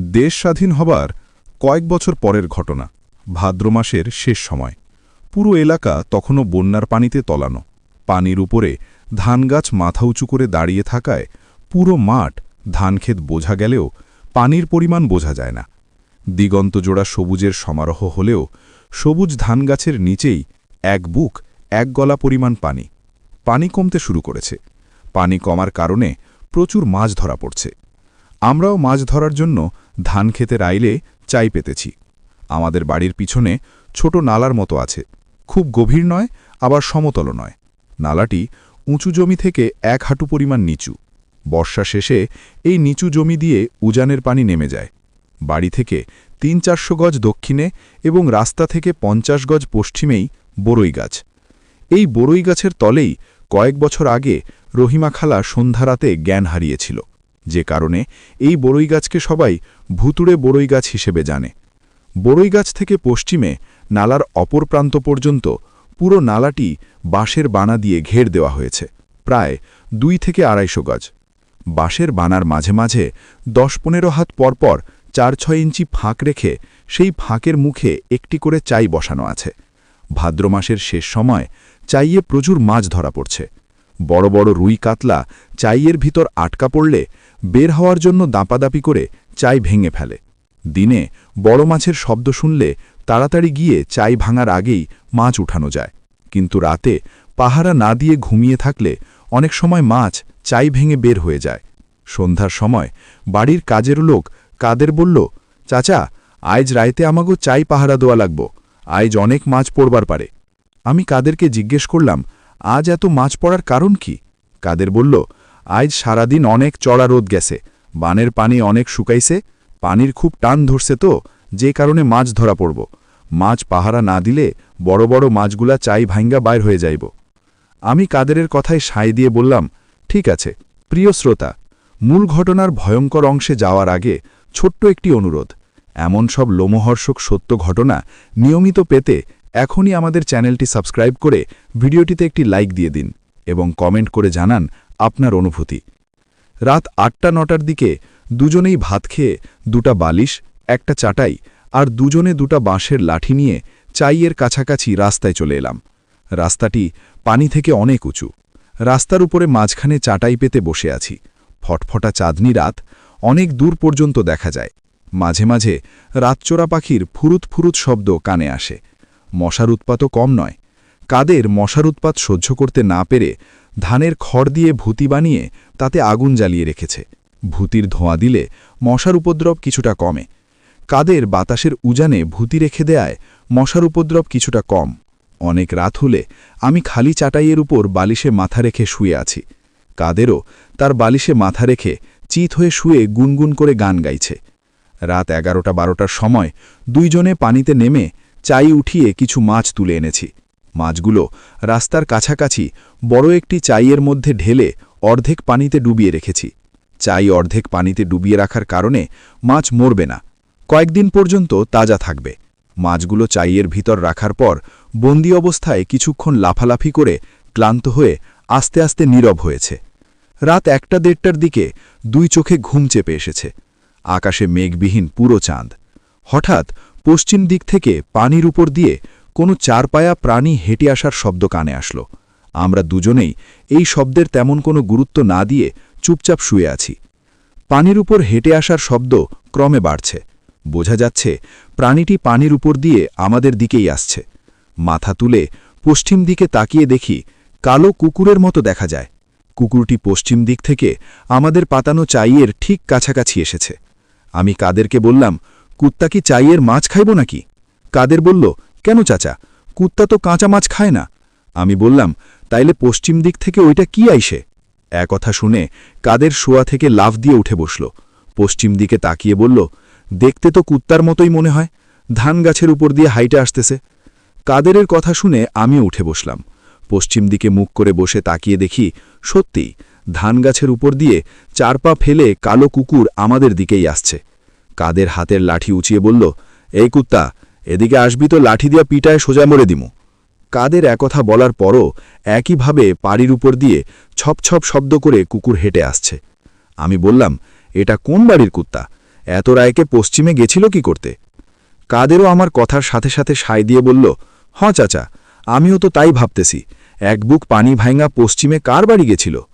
দেশ স্বাধীন হবার কয়েক বছর পরের ঘটনা, ভাদ্র মাসের শেষ সময়। পুরো এলাকা তখনও বন্যার পানিতে তলানো। পানির উপরে ধানগাছ মাথা উঁচু করে দাঁড়িয়ে থাকায় পুরো মাঠ ধানক্ষেত বোঝা গেলেও পানির পরিমাণ বোঝা যায় না। দিগন্তজোড়া সবুজের সমারোহ হলেও সবুজ ধানগাছের নিচেই এক বুক, এক গলা পরিমাণ পানি। পানি কমতে শুরু করেছে। পানি কমার কারণে প্রচুর মাছ ধরা পড়ছে। আমরাও মাছ ধরার জন্য ধান খেতের আইলে চাই পেতেছি। আমাদের বাড়ির পিছনে ছোট নালার মতো আছে। খুব গভীর নয়, আবার সমতল নয়। নালাটি উঁচু জমি থেকে এক হাঁটু পরিমাণ নিচু। বর্ষা শেষে এই নিচু জমি দিয়ে উজানের পানি নেমে যায়। বাড়ি থেকে তিন চারশো গজ দক্ষিণে এবং রাস্তা থেকে পঞ্চাশ গজ পশ্চিমেই বরই গাছ। এই বরই গাছের তলেই কয়েক বছর আগে রহিমা খালা সন্ধ্যারাতে জ্ঞান হারিয়েছিল। যে কারণে এই বরই গাছকে সবাই ভুতুড়ে বরই গাছ হিসেবে জানে। বরই গাছ থেকে পশ্চিমে নালার অপর প্রান্ত পর্যন্ত পুরো নালাটি বাঁশের বানা দিয়ে ঘের দেওয়া হয়েছে, প্রায় দুই থেকে আড়াইশো গজ। বাঁশের বানার মাঝে মাঝে দশ পনেরো হাত পরপর চার ছয় ইঞ্চি ফাঁক রেখে সেই ফাঁকের মুখে একটি করে চাই বসানো আছে। ভাদ্র মাসের শেষ সময় চাইয়ে প্রচুর মাছ ধরা পড়ছে। বড় বড় রুই কাতলা চাইয়ের ভিতর আটকা পড়লে বের হওয়ার জন্য দাঁপাদাপি করে চাই ভেঙে ফেলে। দিনে বড় মাছের শব্দ শুনলে তাড়াতাড়ি গিয়ে চাই ভাঙার আগেই মাছ উঠানো যায়। কিন্তু রাতে পাহারা না দিয়ে ঘুমিয়ে থাকলে অনেক সময় মাছ চাই ভেঙে বের হয়ে যায়। সন্ধ্যার সময় বাড়ির কাজের লোক কাদের বলল, চাচা, আইজ রাইতে আমাগো চাই পাহারা দেওয়া লাগব, আইজ অনেক মাছ পড়বার পারে। আমি কাদেরকে জিজ্ঞেস করলাম আজ এত মাছ পড়ার কারণ কি? কাদের বলল, আজ সারাদিন অনেক চড়া রোদ গেছে, বানের পানি অনেক শুকাইছে, পানির খুব টান ধরছে তো, যে কারণে মাছ ধরা পড়ব। মাছ পাহারা না দিলে বড় বড় মাছগুলা চাই ভাঙ্গা বাইর হয়ে যাইব। আমি কাদেরের কথায় সায় দিয়ে বললাম, ঠিক আছে, প্রিয় শ্রোতা, মূল ঘটনার ভয়ঙ্কর অংশে যাওয়ার আগে ছোট্ট একটি অনুরোধ। এমন সব লোমহর্ষক সত্য ঘটনা নিয়মিত পেতে এখনই আমাদের চ্যানেলটি সাবস্ক্রাইব করে ভিডিওটিতে একটি লাইক দিয়ে দিন এবং কমেন্ট করে জানান আপনার অনুভূতি। রাত আটটা নটার দিকে দুজনেই ভাত খেয়ে দুটা বালিশ, একটা চাটাই আর দুজনে দুটা বাঁশের লাঠি নিয়ে চাইয়ের কাছাকাছি রাস্তায় চলে এলাম। রাস্তাটি পানি থেকে অনেক উঁচু। রাস্তার উপরে মাঝখানে চাটাই পেতে বসে আছি। ফটফটা চাঁদনি রাত অনেক দূর পর্যন্ত দেখা যায়। মাঝে মাঝে রাতচোরা পাখির ফুরুত ফুরুত শব্দ কানে আসে। মশার উৎপাতও কম নয়। কাদের মশার উৎপাত সহ্য করতে না পেরে ধানের খড় দিয়ে ভূতি বানিয়ে তাতে আগুন জ্বালিয়ে রেখেছে। ভূতির ধোঁয়া দিলে মশার উপদ্রব কিছুটা কমে। কাদের বাতাসের উজানে ভূতি রেখে দেয়ায় মশার উপদ্রব কিছুটা কম। অনেক রাত হলে আমি খালি চাটাইয়ের উপর বালিশে মাথা রেখে শুয়ে আছি। কাদেরও তার বালিশে মাথা রেখে চিত হয়ে শুয়ে গুনগুন করে গান গাইছে। রাত এগারোটা বারোটার সময় দুইজনে পানিতে নেমে চাই উঠিয়ে কিছু মাছ তুলে এনেছি। মাছগুলো রাস্তার কাছাকাছি বড় একটি চাইয়ের মধ্যে ঢেলে অর্ধেক পানিতে ডুবিয়ে রেখেছি। চাই অর্ধেক পানিতে ডুবিয়ে রাখার কারণে মাছ মরবে না। কয়েকদিন পর্যন্ত তাজা থাকবে। মাছগুলো চাইয়ের ভিতর রাখার পর বন্দি অবস্থায় কিছুক্ষণ লাফালাফি করে ক্লান্ত হয়ে আস্তে আস্তে নীরব হয়েছে। রাত একটা দেড়টার দিকে দুই চোখে ঘুম চেপে এসেছে। আকাশে মেঘবিহীন পুরো চাঁদ। হঠাৎ পশ্চিম দিক থেকে পানির উপর দিয়ে কোনো চারপায়া প্রাণী হেঁটে আসার শব্দ কানে আসলো। আমরা দুজনেই এই শব্দের তেমন কোনো গুরুত্ব না দিয়ে চুপচাপ শুয়ে আছি। পানির উপর হেঁটে আসার শব্দ ক্রমে বাড়ছে। বোঝা যাচ্ছে প্রাণীটি পানির উপর দিয়ে আমাদের দিকেই আসছে। মাথা তুলে পশ্চিম দিকে তাকিয়ে দেখি কালো কুকুরের মতো দেখা যায়। কুকুরটি পশ্চিম দিক থেকে আমাদের পাতানো চাইয়ের ঠিক কাছাকাছি এসেছে। আমি কাদেরকে বললাম কুত্তা কি চাইয়ের মাছ খাইব নাকি? কাদের বলল, কেন চাচা, কুত্তা তো কাঁচা মাছ খায় না। আমি বললাম, তাইলে পশ্চিম দিক থেকে ওইটা কি আইসে? একথা শুনে কাদের শোয়া থেকে লাফ দিয়ে উঠে বসল। পশ্চিম দিকে তাকিয়ে বলল, দেখতে তো কুত্তার মতোই মনে হয়, ধান গাছের উপর দিয়ে হাইটে আসতেছে। কাদেরের কথা শুনে আমিও উঠে বসলাম। পশ্চিম দিকে মুখ করে বসে তাকিয়ে দেখি, সত্যিই, ধান গাছের উপর দিয়ে চারপা ফেলে কালো কুকুর আমাদের দিকেই আসছে। কাদের হাতের লাঠি উঁচিয়ে বলল, এই কুত্তা, এদিকে আসবি তো লাঠি দিয়া পিটায় সোজা মরে দিমু। কাদের একথা বলার পরও একইভাবে পাড়ির উপর দিয়ে ছপ ছপ শব্দ করে কুকুর হেঁটে আসছে। আমি বললাম, এটা কোন বাড়ির কুত্তা? এত রায়কে পশ্চিমে গেছিল কি করতে? কাদেরও আমার কথার সাথে সাথে সায় দিয়ে বলল হ চাচা, আমিও তো তাই ভাবতেছি, এক বুক পানি ভাঙা পশ্চিমে কার বাড়ি গেছিল?